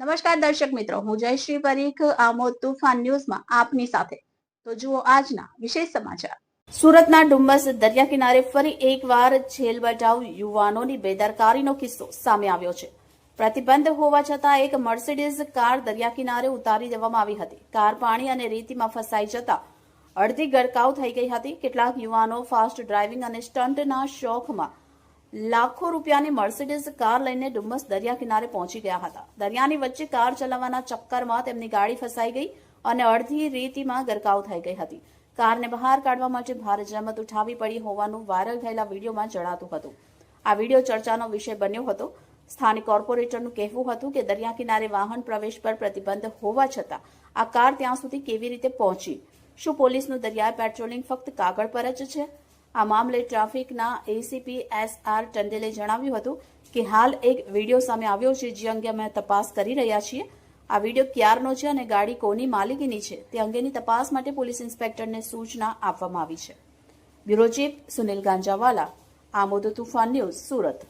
નમસ્કાર દર્શક મિત્રો, હું જયશ્રી પરીખ, આમોદ તુફાન ન્યૂઝમાં આપની સાથે. તો જુઓ આજના વિશેષ સમાચાર. સુરતના ડુમ્બસ દરિયા કિનારે ફરી એકવાર જેલ બચાવ યુવાનોની બેદરકારીનો કિસ્સો સામે આવ્યો છે. પ્રતિબંધ હોવા છતાં એક મર્સિડીઝ કાર દરિયા કિનારે ઉતારી દેવામાં આવી હતી. કાર પાણી અને રેતીમાં ફસાઈ જતા અડધી ગરકાવ થઈ ગઈ હતી. કેટલાક યુવાનો ફાસ્ટ ડ્રાઇવિંગ અને સ્ટન્ટના શોખમાં લાખો રૂપિયાની મર્સિડીઝ કાર લઈને ડુમ્મસ દરિયા કિનારે પહોંચી ગયા હતા. દરિયાની વચ્ચે કાર ચલાવવાના ચક્કરમાં તેમની ગાડી ફસાઈ ગઈ અને અડધી રેતીમાં ગરકાવ થઈ ગઈ હતી. કારને બહાર કાઢવા માટે ભારે જહેમત ઉઠાવી પડી હોવાનું વાયરલ થયેલા વિડીયોમાં જણાતું હતું. આ વીડિયો ચર્ચાનો વિષય બન્યો હતો. સ્થાનિક કોર્પોરેટરનું કહેવું હતું કે દરિયા કિનારે વાહન પ્રવેશ પર પ્રતિબંધ હોવા છતાં આ કાર ત્યાં સુધી કેવી રીતે પહોંચી? શું પોલીસનું દરિયાઈ પેટ્રોલિંગ ફક્ત કાગળ પર જ છે? આ મામલે ટ્રાફિકના એસીપી એસ આર ટંડેલે જણાવ્યું હતું કે હાલ એક વીડિયો સામે આવ્યો છે જે અંગે અમે તપાસ કરી રહ્યા છીએ. આ વીડિયો ક્યારનો છે અને ગાડી કોની માલિકીની છે તે અંગેની તપાસ માટે પોલીસ ઇન્સ્પેક્ટરને સૂચના આપવામાં આવી છે. Bureau chief Sunil Ganjawala, Amod Toofan news, Surat.